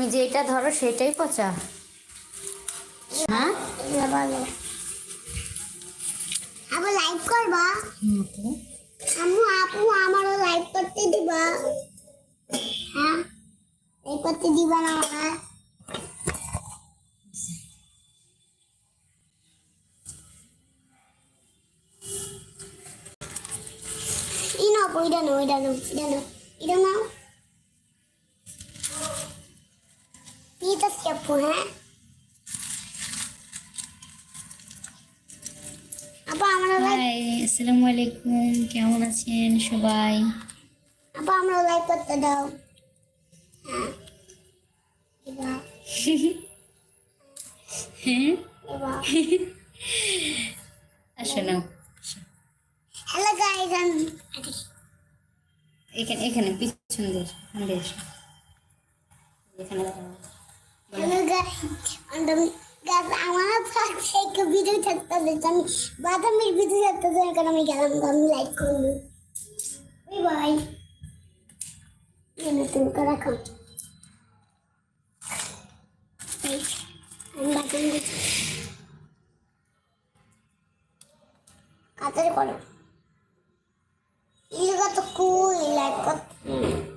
তুমি যেটা ধরো সেটাই পচা। হ্যাঁ? আবার লাইভ করবা? তো। আম্মু আপু আমারও লাইভ করতে দিবা। হ্যাঁ? লাইভ করতে দিবা না আমার ই নাও ওইটা নাও ওইটা নাও। আপু হ্যাঁ? আসসালামু আলাইকুম কেমন আছেন সবাই? আপা আমরা লাইভ করতে দাও। হ্যাঁ? হ্যাঁ? আসো নাও হ্যালো আমি এখানে এখানে পিছন দিয়ে এখান আমার পাশে একটা ভিডিও দিচ্ছি আমি বাদামের ভিডিও দিচ্ছি কারণ আমি গেলাম আমি লাইক করব বাই নতুন করে দিচ্ছি কাতারে করো জায়গা তো কুই লাইক করতে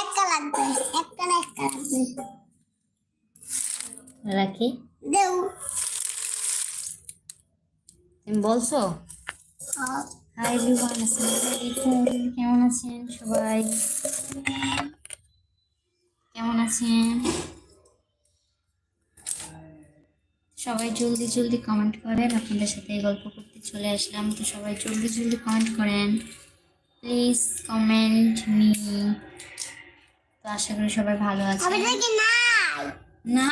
একটা লাগবে রাখি। দেও তুমি বলছো। হাই এভরিওয়ান আসসালামু কেমন আছেন সবাই? কেমন আছেন? সবাই জলদি জলদি কমেন্ট করেন আপনাদের সাথে গল্প করতে চলে আসলাম। তো সবাই জলদি জলদি কমেন্ট করেন। প্লিজ কমেন্ট মি তো আশা করি সবাই ভালো আছে না।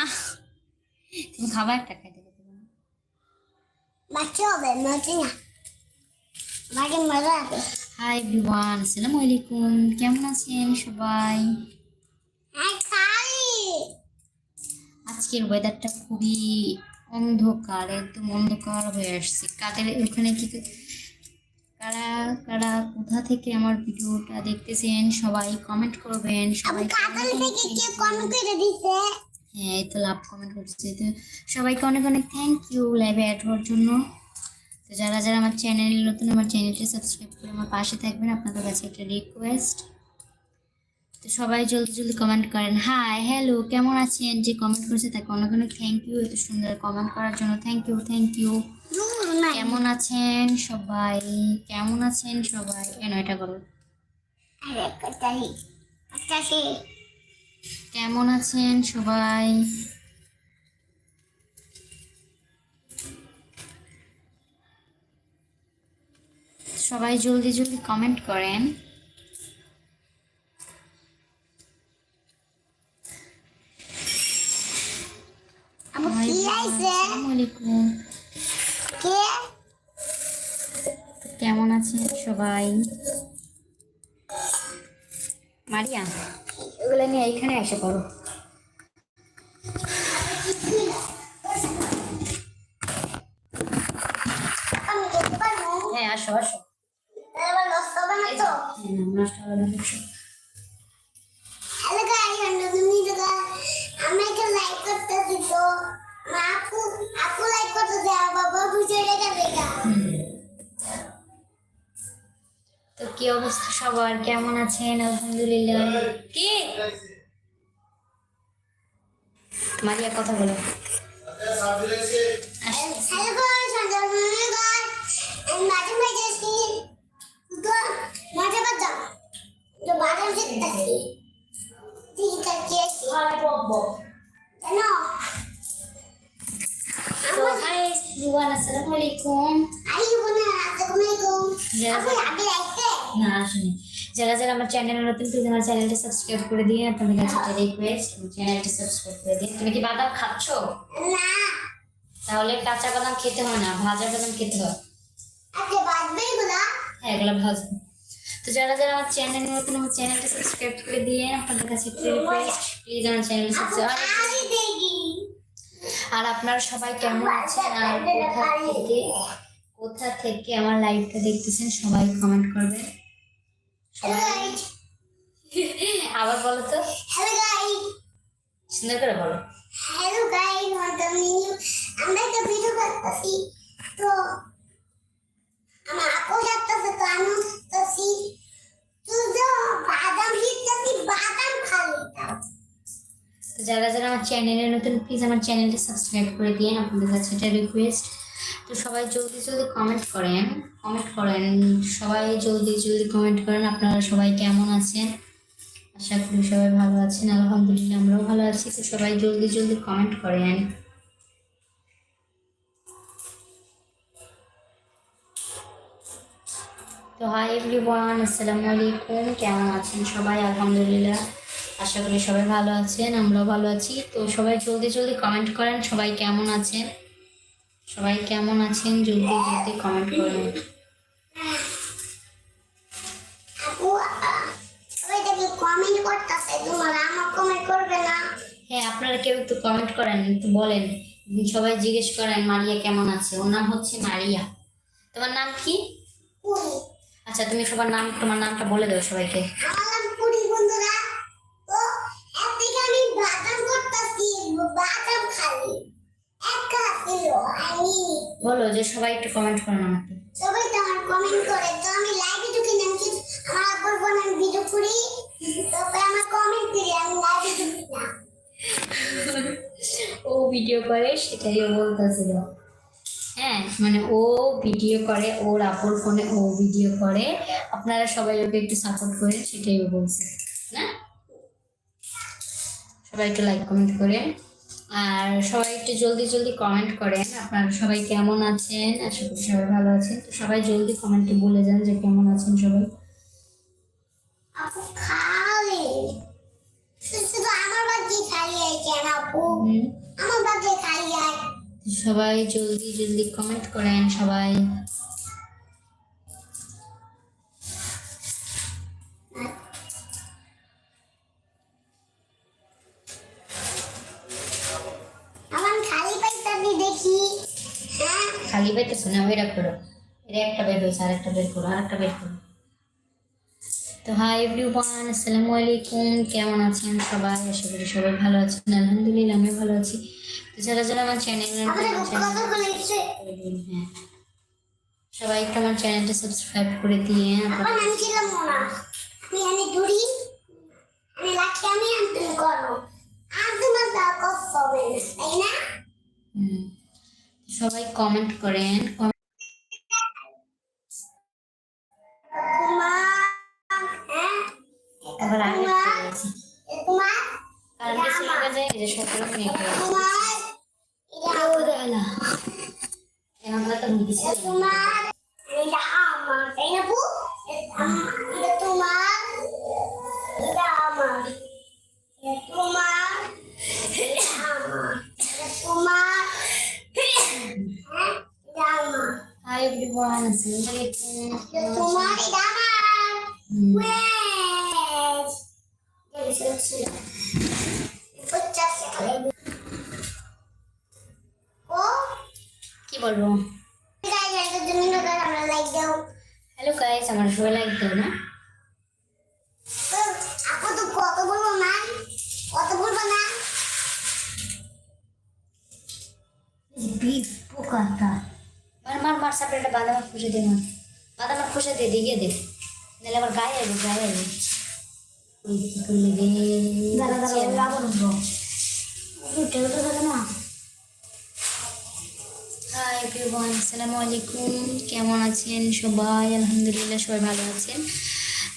তুমি খাবার একটা খাইতে খেতে পারো। বাচ্চা হবে না। মজা হাই এভরিওয়ান আসসালামু আলাইকুম। কেমন আছেন সবাই? হ্যাঁ আজকের ওয়েদারটা খুবই অন্ধকার একদম অন্ধকার হয়ে আসছে। কাদের ওখানে কি কারা কারা কোথা থেকে আমার ভিডিওটা দেখতেছেন? সবাই কমেন্ট করবেন সবাই হ্যাঁ এই তো লাভ কমেন্ট করছে। তো সবাইকে অনেক অনেক থ্যাংক ইউ লাইভে অ্যাড হওয়ার জন্য। তো যারা যারা আমার চ্যানেল নতুন আমার চ্যানেলটি সাবস্ক্রাইব করে আমার পাশে থাকবেন আপনাদের কাছে একটা রিকোয়েস্ট তো সবাই জলদি জলদি কমেন্ট করেন। হাই হ্যালো কেমন আছেন? যে কমেন্ট করেছে তাকে অনেক অনেক থ্যাংক ইউ এত সুন্দর কমেন্ট করার জন্য থ্যাংক ইউ থ্যাংক ইউ কেমন আছেন সবাই? কেমন আছেন সবাই? কেন এটা করো। কেমন আছেন সবাই? সবাই জলদি জলদি কমেন্ট করেন আমার কে? কেমন আছেন সবাই? মারিয়া এগুলো নিয়ে এইখানে এসে পড়ো। কি অবস্থা সবার? কেমন আছেন? আলহামদুলিল্লাহ। কি? মারিয়া কথা বলো। আসসালামু আলাইকুম আই বোনা আসসালামু আলাইকুম আপনি না আসেনি। যারা যারা আমার চ্যানেল নতুন প্লিজ আমার চ্যানেলটা সাবস্ক্রাইব করে দিয়ে আপনাদের কাছে একটা রিকোয়েস্ট চ্যানেলটি সাবস্ক্রাইব করে দিন। তুমি কি বাদাম খাচ্ছ? না। তাহলে কাঁচা বাদাম খেতে হয় না ভাজা বাদাম খেতে হয়। বলা। হ্যাঁ এগুলো ভাজবো। তো যারা যারা আমার চ্যানেল নতুন আমার চ্যানেলটা সাবস্ক্রাইব করে দিয়ে আপনাদের কাছে একটু রিকোয়েস্ট প্লিজ আমার চ্যানেল সাবস্ক্রাইব আর আপনারা সবাই কেমন আছেন? আর কোথা থেকে? কোথা থেকে আমার লাইভটা দেখতেছেন? সবাই কমেন্ট করবেন। আবার বলো তো। হ্যালো গাইস সুন্দর করে বলো। হ্যালো গাইস আমরা একটা ভিডিও করতেছি। তো আমার আপু যাচ্ছে তো আমি যাচ্ছি তুই তো বাদাম হিটতেছি বাদাম খালি তো যারা যারা আমার চ্যানেলে নতুন প্লিজ আমার চ্যানেলটা সাবস্ক্রাইব করে দিন আপনাদের কাছে এটা রিকোয়েস্ট তো সবাই জলদি জলদি কমেন্ট করেন কমেন্ট করেন, সবাই জলদি জলদি কমেন্ট করেন, আপনারা সবাই কেমন আছেন? আশা করি সবাই ভালো আছেন, আলহামদুলিল্লাহ আমরাও ভালো আছি, তো সবাই জলদি জলদি কমেন্ট করেন। তো হাই এভরিওয়ান আসসালামু আলাইকুম, কেমন আছেন সবাই? আলহামদুলিল্লাহ, আশা করি সবাই ভালো আছেন, আমরাও ভালো আছি। তো সবাই জলদি জলদি কমেন্ট করেন, সবাই কেমন আছেন? সবাই কেমন আছেন? জলদি জলদি কমেন্ট করেন হ্যাঁ আপনারা কেউ একটু কমেন্ট করেন একটু বলেন। সবাই জিজ্ঞেস করেন মারিয়া কেমন আছে? ওর নাম হচ্ছে মারিয়া। তোমার নাম কি? আচ্ছা তুমি সবার নাম তোমার নামটা বলে দাও সবাইকে আমার নাম পুরি বন্ধুরা তো একদিকে আমি বাদাম করতেছি বাদাম খালি একা ছিল আমি বলো যে সবাই একটু কমেন্ট করেন আমাকে। সবাই তো আমার কমেন্ট করে তো আমি লাইভে ঢুকে নামছি আমার আব্বুর বোন আমি ভিডিও করি? তারপরে আমার কমেন্ট করি আমি লাইভে ঢুকি না ও ভিডিও করে সেটাই ও বলতেছিল। হ্যাঁ মানে ও ভিডিও করে ওর আপুর ফোনে ও ভিডিও করে। আপনারা সবাই ওকে একটু সাপোর্ট করেন সেটাই ও বলছে। না? সবাই একটু লাইক কমেন্ট করেন আর সবাই একটু জলদি জলদি কমেন্ট করেন আপনারা সবাই কেমন আছেন? আশা করি সবাই ভালো আছেন। তো সবাই জলদি কমেন্টে বলে যান যে কেমন আছেন সবাই। সবাই জলদি জলদি কমেন্ট করেন সবাই। না করো। এটা একটা বের হয়েছে আর একটা বের করো আর একটা বের করো। তো হাই এভরিওয়ান আসসালামু আলাইকুম কেমন আছেন সবাই? আশা করি সবাই ভালো আছেন আলহামদুলিল্লাহ আমি ভালো আছি। তো যারা যারা আমার চ্যানেল হ্যাঁ সবাই একটু আমার চ্যানেলটা সাবস্ক্রাইব করে দিয়ে এখন আমি ছিলাম আবার আমি কারণ লোক যায় এই যে সতেরো মিনিট তো তোমার এটা আমার তাই না বু? কি বলব গাইস একটা জন্য আমরা লাইক দাও হ্যালো গাইস আমার সবাই লাইক দাও না আপু তো কত বলব না কত বলব না বিফ পোকাটা মার মার মার সাপড়েটা বাদাম খুশে দে মার বাদাম খুশে দে দিয়ে দে নাহলে আবার গায়ে আইবে গায়ে আইবে ওই কি করলে রে আসসালামু আলাইকুম কেমন আছেন সবাই আলহামদুলিল্লাহ সবাই ভালো আছেন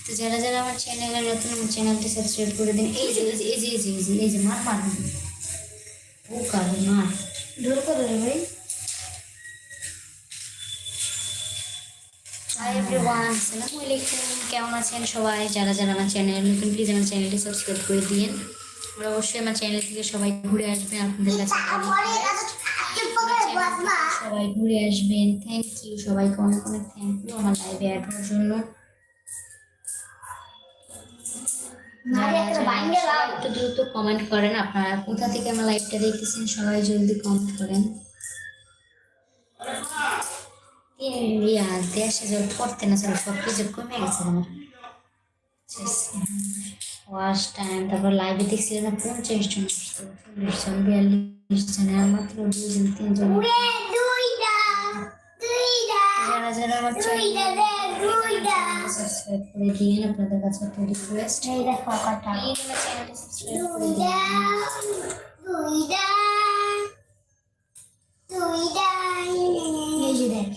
তো যারা যারা আমার চ্যানেলে নতুন আমার চ্যানেলটি সাবস্ক্রাইব করে দিন এই যে এই যে এই যে এই যে এই যে মার মার ও কারও মার করে ভাই হাই এভরিওয়ান আসসালামু আলাইকুম কেমন আছেন সবাই? যারা যারা আমার চ্যানেল নতুন প্লিজ আমার চ্যানেলটি সাবস্ক্রাইব করে দিন আর অবশ্যই আমার চ্যানেল থেকে সবাই ঘুরে আসবেন আপনাদের কাছে সবাই ঘুরে আসবেন। থ্যাংক ইউ সবাইকে অনেক অনেক থ্যাংক ইউ আমার লাইভে অ্যাড হওয়ার জন্য। একটা দ্রুত কমেন্ট করেন আপনারা কোথা থেকে আমার লাইভটা দেখতেছেন সবাই জলদি কমেন্ট করেন। ইয়া দেশে যে পড়তে না চলে সব কিছু কমে গেছে আমার ওয়াশ টাইম তারপর লাইভে দেখছিলেন না পঞ্চাশ জন চল্লিশ জন বিয়াল্লিশ জন আর মাত্র দুজন তিনজন যারা যারা আমার সাবস্ক্রাইব করে দিন আপনাদের কাছে একটা রিকোয়েস্ট এই দেখো আমার চ্যানেলটা সাবস্ক্রাইব করে দুইটা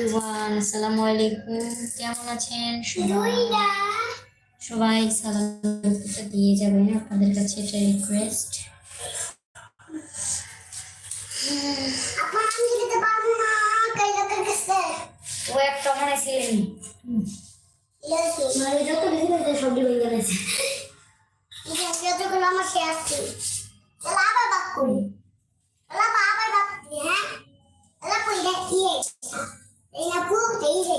এভরিওয়ান আসসালামু আলাইকুম কেমন আছেন? সবাই সবাই সালাম দিয়ে যাবেন আপনাদের কাছে এটা রিকোয়েস্ট ও একটা মনে ছিলেন যত বেশি সবজি হয়ে গেছে আমার আছে তাহলে আবার করি হ্যাঁ তাহলে কই দেখি এই না পুক এই যে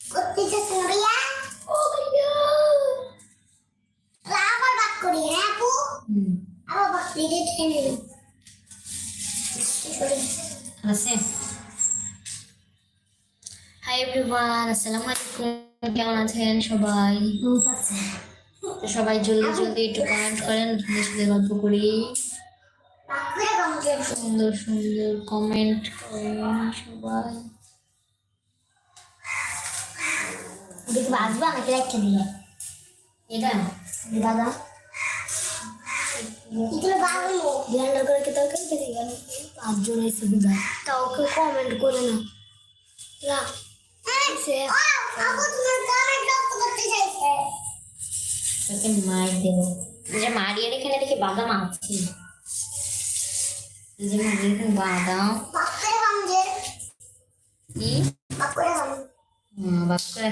করতে যাচ্ছে না ভাইয়া। ও ভাইয়া। তাহলে আবার বাক করি হ্যাঁ পু হুম। আবার বাক করি দিয়ে টেনে হাই এভরিওয়ান আসসালামু আলাইকুম। কেমন আছেন সবাই? তো সবাই জলদি জলদি একটু কমেন্ট করেন আপনাদের সাথে গল্প করি। সুন্দর সুন্দর কমেন্ট করেন সবাই। দেখি বাজবা নাকি রেখে দিলে এটা দাদা এগুলো বাগানো ধ্যান করে কি তরকারি খেতে গেল পাঁচজন এসে বুঝা তা ওকে কমেন্ট করে না না সে আপু তোমার কমেন্ট লক্ষ্য করতে চাইছে তোকে মার দেবো যে মারিয়ে এখানে দেখি বাদাম আছে এই যে মারিয়ে এখানে বাদাম বাপরে কামজে কি বাপরে কাম হুম, বাপ করে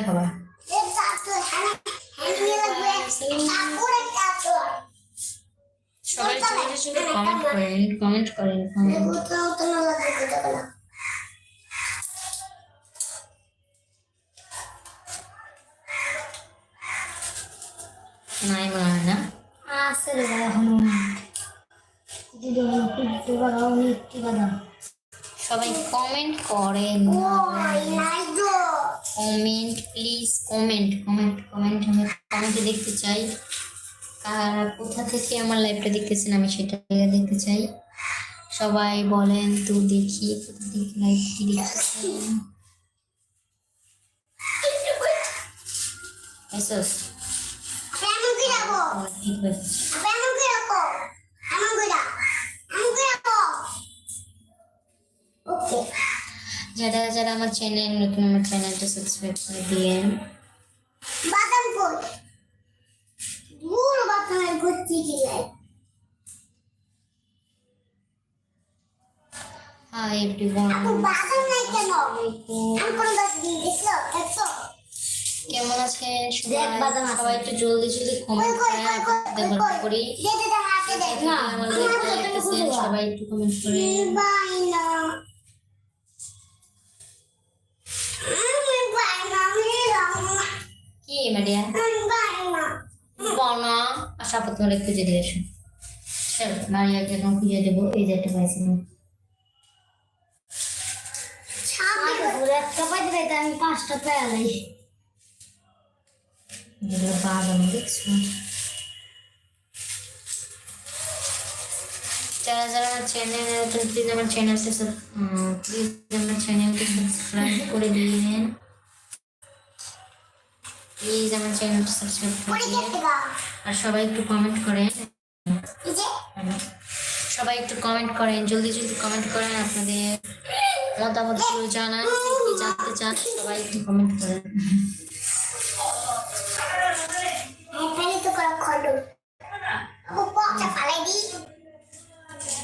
সবাই ছোট ছোট কমেন্ট করেন কমেন্ট কমেন্ট নাই মনে না? সবাই কমেন্ট করেন। Comment please comment comment comment আমি কমেন্টে দেখতে চাই। কারা কোথা থেকে আমার লাইভটা দেখতেছেন আমি সেটা দেখতে চাই। সবাই বলেন তো দেখি কোথা থেকে লাইভটি দেখতেছেন। এসোস কেমন যারা যারা আমার চ্যানেল নতুন আমার চ্যানেলটা সাবস্ক্রাইব করে দিয়েন বাদাম কই? গুড় বাদামের ভর্তি দিলে হাই এভরিওয়ান বাদাম নাই কেন? আমি কোন গাছ দিয়ে দেখছ দেখছ কেমন বাদাম আছে। সবাই একটু জলদি জলদি কমেন্ট করি। সবাই একটু কমেন্ট করে মারিয়া আমি বনা আশা আপু তোমার খুঁজে দিয়ে আসো চলো মারিয়াকে এখন খুঁজে দেবো এই যে একটা পাইছি পাইতে আমি পাঁচটা পেয়ে যাই যেগুলো বাদাম দেখছ। যারা যারা আমার চ্যানেল প্লিজ আমার চ্যানেলটা প্লিজ আমার চ্যানেলকে সাবস্ক্রাইব করে দিন। প্লিজ আমার চ্যানেলটা সাবস্ক্রাইব করে আর সবাই একটু কমেন্ট করেন সবাই একটু কমেন্ট করেন জলদি জলদি কমেন্ট করেন আপনাদের মতামত জানান কি জানতে চান সবাই একটু কমেন্ট করেন।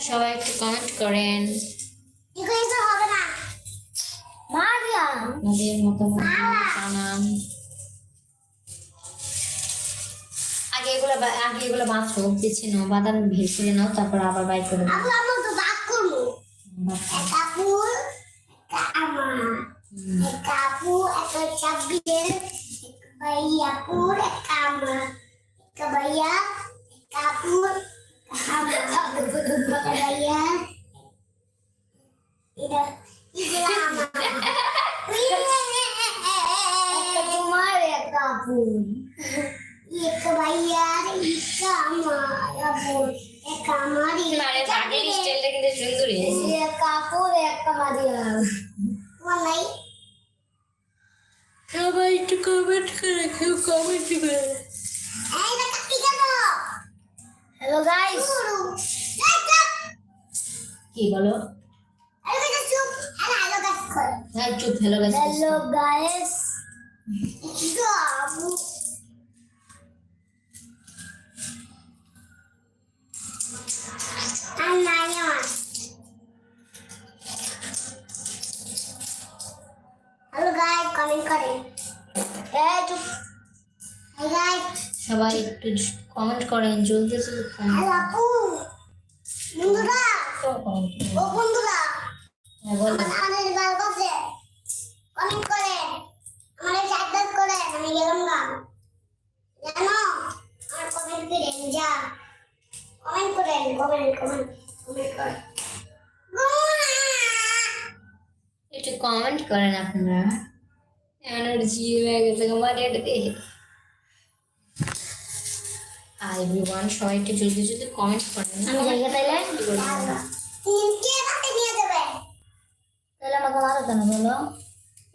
সবাই একটু কমেন্ট করেন। হবে না। মারিয়া আপনাদের মতামত জানান। আগে এগুলো বা- আগে এগুলো বাছো নাও বাদাম ভেসে নাও তারপর আবার বাই করে দাও। আবু আমু তো বাক করব। একটা আমার হুম। একটা একটা ভাইয়া পুর কামা। একটা ভাইয়া একটা আপুর একটা ভাইয়া এটা এটা আমার একটা তোমার একটা আপুর একটা ভাইয়া একটা আমার আপুর একটা আমার মানে আগের স্টাইলটা কিন্তু সুন্দরই একটা আপুর একটা মারিয়া তোমার নাই সবাই একটু কমেন্ট করে কেউ কমেন্ট করে এই না কাটি কেন হ্যালো গাইস কি বলো হ্যালো গাইস চুপ হ্যালো হ্যালো গাইস কর ভাই চুপ হ্যালো গাইস হ্যালো গাইস বাবু আনায়া হ্যালো গাইস কমেন্ট করেন এই চুপ এই গাইস সবাই একটু কমেন্ট করেন জলদি বন্ধুরা। বন্ধুরা। কমেন্ট করে সাবস্ক্রাইব করে আমি গেলাম গা। জানো আমার কমেন্ট করেন যা। কমেন্ট করেন কমেন্ট কমেন্ট কমেন্ট করে। একটু কমেন্ট করেন আপনারা। এনার্জি হয়ে গেছে আমার এটা এভরিওয়ান সবাই একটু জলদি জলদি কমেন্ট করেন। আমি জায়গা পাইলে কে নিয়ে যাবে। তাহলে আমাকে মারো কেন বলো।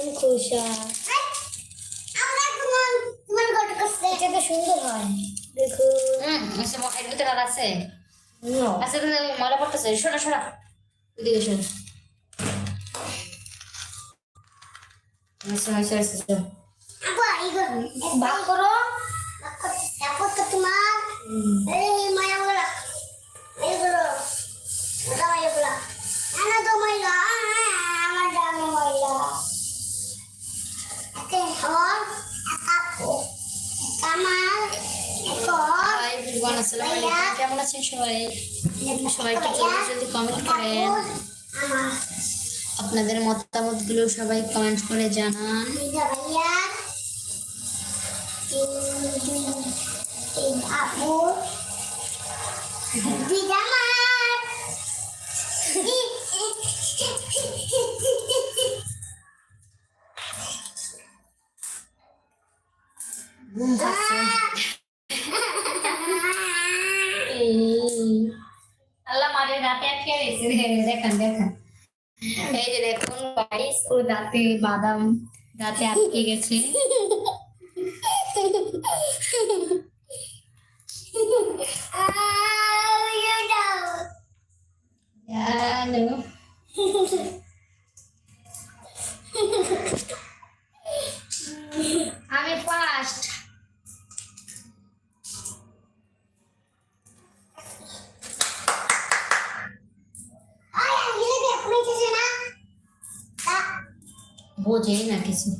দেখুন খোসা এটা তো সুন্দর হয় দেখুন এর ভিতরে আর আছে। আচ্ছা ময়লা পড়তেছে। শোন আচ্ছা আচ্ছা আচ্ছা আপু করো। তোমার এই মায়াগুলো এইগুলো ওটা মায়াগুলো না তো মাইলা আমার জানো মাইলা একে হর একাপু কামাল একর হাই এভরিওয়ান আসসালামু আলাইকুম কেমন আছেন সবাই সবাই জলদি কমেন্ট করেন আপনাদের মতামতগুলো সবাই কমেন্ট করে জানান। ঘুম পাচ্ছে এই আল্লাহ মারে রাতে আটকে গেছে দেখান দেখান এই যে দেখুন গাইস ও দাঁতে বাদাম দাঁতে আটকে গেছে। বোঝেই না কিছু